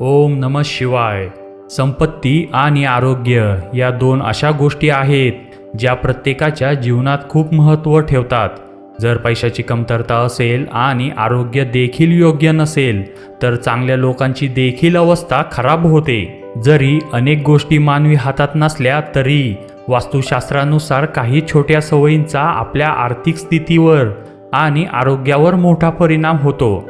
ओम नम शिवाय. संपत्ती आणि आरोग्य या दोन अशा गोष्टी आहेत ज्या प्रत्येकाच्या जीवनात खूप महत्त्व ठेवतात. जर पैशाची कमतरता असेल आणि आरोग्य देखील योग्य नसेल तर चांगल्या लोकांची देखील अवस्था खराब होते. जरी अनेक गोष्टी मानवी हातात नसल्या तरी वास्तुशास्त्रानुसार काही छोट्या सवयींचा आपल्या आर्थिक स्थितीवर आणि आरोग्यावर मोठा परिणाम होतो.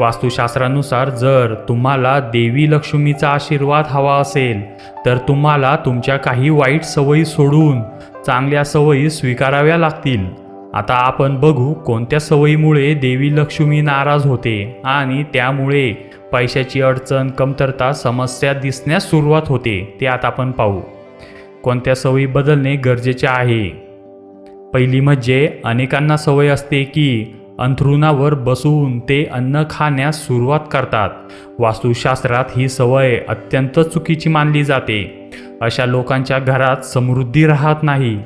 वास्तुशास्त्रानुसार जर तुम्हाला देवी लक्ष्मीचा आशीर्वाद हवा असेल तर तुम्हाला तुमच्या काही वाईट सवयी सोडून चांगल्या सवयी स्वीकाराव्या लागतील. आता आपण बघू कोणत्या सवयीमुळे देवी लक्ष्मी नाराज होते आणि त्यामुळे पैशाची अडचण कमतरता समस्या दिसण्यास सुरुवात होते. ते आता आपण पाहू. कोणत्या सवयी बदलणे गरजेचे आहे? पहिली म्हणजे अनेकांना सवय असते की अंथरुणावर बसून ते अन्न खाण्यास सुरुवात करतात. वास्तुशास्त्रात ही सवय अत्यंत चुकीची मानली जाते. अशा लोकांच्या घरात समृद्धी राहत नाही.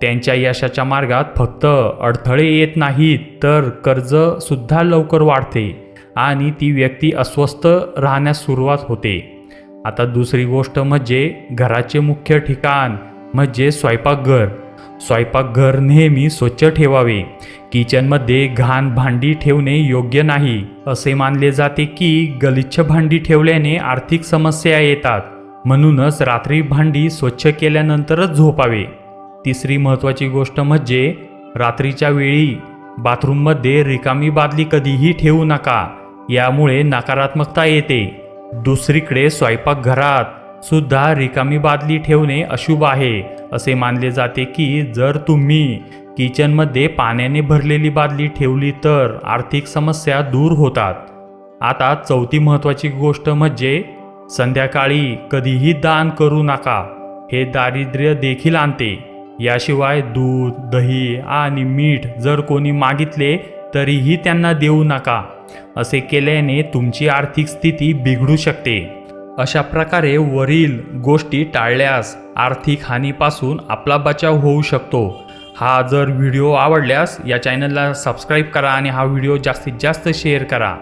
त्यांच्या यशाच्या मार्गात फक्त अडथळे येत नाहीत तर कर्जसुद्धा लवकर वाढते आणि ती व्यक्ती अस्वस्थ राहण्यास सुरुवात होते. आता दुसरी गोष्ट म्हणजे घराचे मुख्य ठिकाण म्हणजे स्वयंपाकघर. स्वयंपाकघर नेहमी स्वच्छ ठेवावे. किचनमध्ये घाण भांडी ठेवणे योग्य नाही असे मानले जाते की गलिच्छ भांडी ठेवल्याने आर्थिक समस्या येतात. म्हणूनच रात्री भांडी स्वच्छ केल्यानंतरच झोपावे. तिसरी महत्त्वाची गोष्ट म्हणजे रात्रीच्या वेळी बाथरूममध्ये रिकामी बादली कधीही ठेवू नका यामुळे नकारात्मकता येते. दुसरीकडे स्वयंपाकघरात सुद्धा रिकामी बादली ठेवणे अशुभ आहे असे मानले जाते की जर तुम्ही किचनमध्ये पाण्याने भरलेली बादली ठेवली तर आर्थिक समस्या दूर होतात. आता चौथी महत्त्वाची गोष्ट म्हणजे संध्याकाळी कधीही दान करू नका हे दारिद्र्य देखील आणते. याशिवाय दूध दही आणि मीठ जर कोणी मागितले तरीही त्यांना देऊ नका असे केल्याने तुमची आर्थिक स्थिती बिघडू शकते. अशा प्रकारे वरील गोष्टी टाळल्यास आर्थिक हानीपासून आपला बचाव होऊ शकतो. हा जर व्हिडिओ आवडल्यास या चॅनलला सबस्क्राईब करा आणि हा व्हिडिओ जास्तीत जास्त शेअर करा.